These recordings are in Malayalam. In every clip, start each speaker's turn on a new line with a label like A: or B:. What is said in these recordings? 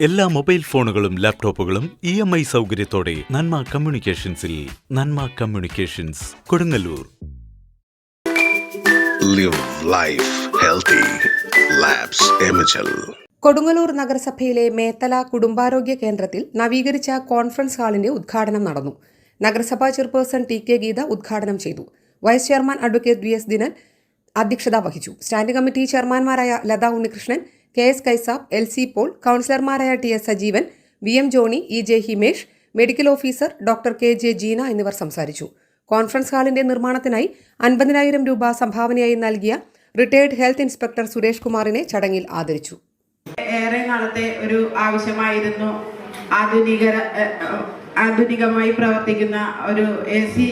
A: എല്ലാ മൊബൈൽ ഫോണുകളും ലാപ്ടോപ്പുകളും ഇ എം ഐ സൗകര്യത്തോടെ Nanma കമ്മ്യൂണിക്കേഷൻസിൽ Nanma communications Kodungallur.
B: Live life healthy.
C: Kodungallur നഗരസഭയിലെ മേത്തല കുടുംബാരോഗ്യ കേന്ദ്രത്തിൽ നവീകരിച്ച കോൺഫറൻസ് ഹാളിന്റെ ഉദ്ഘാടനം നടന്നു. നഗരസഭാ ചെയർപേഴ്സൺ ടി കെ ഗീത ഉദ്ഘാടനം ചെയ്തു. Vice chairman advocate V S Dinan അധ്യക്ഷത വഹിച്ചു. Standing committee ചെയർമാൻമാരായ Latha Unnikrishnan K S Kaisab L C Paul കൌൺസിലർമാരായ T S Sajeevan V M Johnny E J Himesh medical officer doctor K J Jeena എന്നിവർ സംസാരിച്ചു. കോൺഫറൻസ് ഹാളിന്റെ നിർമ്മാണത്തിനായി അൻപതിനായിരം രൂപ സംഭാവനയായി നൽകിയ റിട്ടയർഡ് ഹെൽത്ത് ഇൻസ്പെക്ടർ സുരേഷ് കുമാറിനെ ചടങ്ങിൽ ആദരിച്ചു.
D: ഏറെ നാളത്തെ ഒരു ആവശ്യമായിരുന്നു ആധുനിക ആധുനികമായി പ്രവർത്തിക്കുന്ന ഒരു എ സി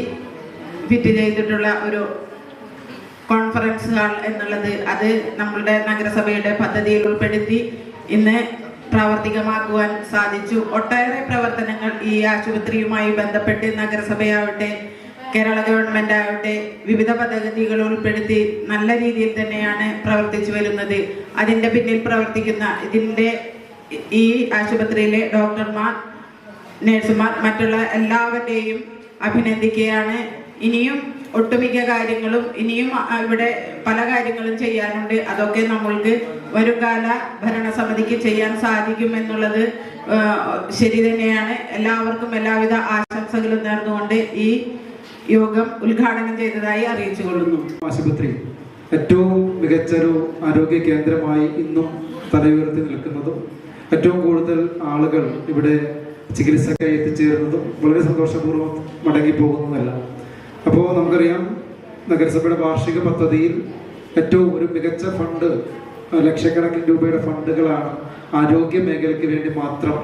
D: ഫിറ്റ് ചെയ്തിട്ടുള്ള ഒരു കോൺഫറൻസ് ഹാൾ എന്നുള്ളത് അത് നമ്മളുടെ നഗരസഭയുടെ പദ്ധതിയിൽ ഉൾപ്പെടുത്തി ഇന്ന് പ്രാവർത്തികമാക്കുവാൻ സാധിച്ചു. ഒട്ടേറെ പ്രവർത്തനങ്ങൾ ഈ ആശുപത്രിയുമായി ബന്ധപ്പെട്ട് നഗരസഭയാവട്ടെ കേരള ഗവൺമെന്റ് ആവട്ടെ വിവിധ പദ്ധതികൾ ഉൾപ്പെടുത്തി നല്ല രീതിയിൽ തന്നെയാണ് പ്രവർത്തിച്ചു വരുന്നത്. അതിന്റെ പിന്നിൽ പ്രവർത്തിക്കുന്ന ഇതിന്റെ ഈ ആശുപത്രിയിലെ ഡോക്ടർമാർ നഴ്സുമാർ മറ്റുള്ള എല്ലാവരുടെയും അഭിനന്ദിക്കുകയാണ്. ഇനിയും ഒട്ടുമിക്ക കാര്യങ്ങളും ഇനിയും ഇവിടെ പല കാര്യങ്ങളും ചെയ്യാനുണ്ട്. അതൊക്കെ നമ്മൾക്ക് വരുംകാല ഭരണസമിതിക്ക് ചെയ്യാൻ സാധിക്കും എന്നുള്ളത് ശരി തന്നെയാണ്. എല്ലാവർക്കും എല്ലാവിധ ആശംസകളും നേർന്നുകൊണ്ട് ഈ യോഗം ഉദ്ഘാടനം ചെയ്തതായി അറിയിച്ചു കൊള്ളുന്നു
E: ആശുപത്രി ഏറ്റവും മികച്ചൊരു ആരോഗ്യ കേന്ദ്രമായി ഇന്നും തലയുയർത്തി നിൽക്കുന്നതും ഏറ്റവും കൂടുതൽ ആളുകൾ ഇവിടെ ചികിത്സക്കായി എത്തിച്ചേരുന്നതും വളരെ സന്തോഷപൂർവം മടങ്ങി പോകുന്നതല്ല അപ്പോൾ നമുക്കറിയാം നഗരസഭയുടെ വാർഷിക പദ്ധതിയിൽ ഏറ്റവും ഒരു മികച്ച ഫണ്ട് ലക്ഷക്കണക്കിന് രൂപയുടെ ഫണ്ടുകളാണ് ആരോഗ്യ മേഖലയ്ക്ക് വേണ്ടി മാത്രം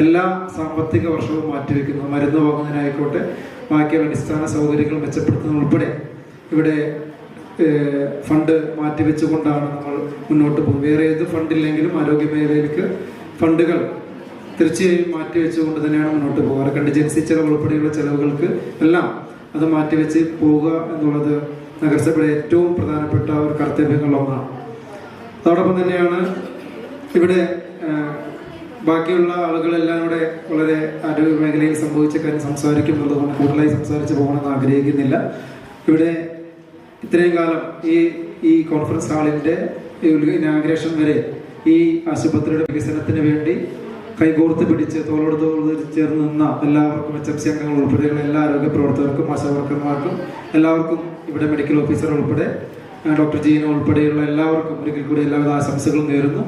E: എല്ലാ സാമ്പത്തിക വർഷവും മാറ്റിവെക്കുന്നത്. മരുന്ന് വാങ്ങുന്നതിനായിക്കോട്ടെ ബാക്കിയുള്ള അടിസ്ഥാന സൗകര്യങ്ങൾ മെച്ചപ്പെടുത്തുന്ന ഉൾപ്പെടെ ഇവിടെ ഫണ്ട് മാറ്റിവെച്ചുകൊണ്ടാണ് നമ്മൾ മുന്നോട്ട് പോകുന്നത്. വേറെ ഏത് ഫണ്ടില്ലെങ്കിലും ആരോഗ്യ മേഖലയിലേക്ക് ഫണ്ടുകൾ തീർച്ചയായും മാറ്റിവെച്ചുകൊണ്ട് തന്നെയാണ് മുന്നോട്ട് പോകാറ്. കണ്ടിജൻസി ചെലവ് ഉൾപ്പെടെയുള്ള ചെലവുകൾക്ക് എല്ലാം അത് മാറ്റിവെച്ച് പോവുക എന്നുള്ളത് നഗരസഭയുടെ ഏറ്റവും പ്രധാനപ്പെട്ട ഒരു കർത്തവ്യങ്ങളിലൊന്നാണ് അതോടൊപ്പം തന്നെയാണ് ഇവിടെ ബാക്കിയുള്ള ആളുകളെല്ലാം ഇവിടെ വളരെ ആരോഗ്യ മേഖലയിൽ സംഭവിച്ച കാര്യം സംസാരിക്കുന്നുള്ളത് കൊണ്ട് കൂടുതലായി സംസാരിച്ച് പോകണമെന്ന് ആഗ്രഹിക്കുന്നില്ല. ഇവിടെ ഇത്രയും കാലം ഈ ഈ കോൺഫറൻസ് ഹാളിന്റെ ഇനാഗ്രേഷൻ വരെ ഈ ആശുപത്രിയുടെ വികസനത്തിന് വേണ്ടി കൈകോർത്ത് പിടിച്ച് തോളോട് തോളോട് ചേർന്ന് നിന്ന എല്ലാവർക്കും എച്ച് എം സി അംഗങ്ങൾ ഉൾപ്പെടെയുള്ള എല്ലാ ആരോഗ്യ പ്രവർത്തകർക്കും ആശാവർക്കർമാർക്കും എല്ലാവർക്കും ഇവിടെ മെഡിക്കൽ ഓഫീസർ ഉൾപ്പെടെ ഡോക്ടർ ജീന ഉൾപ്പെടെയുള്ള എല്ലാവർക്കും ഒരിക്കൽ കൂടി എല്ലാവിധ ആശംസകളും നേരുന്നു.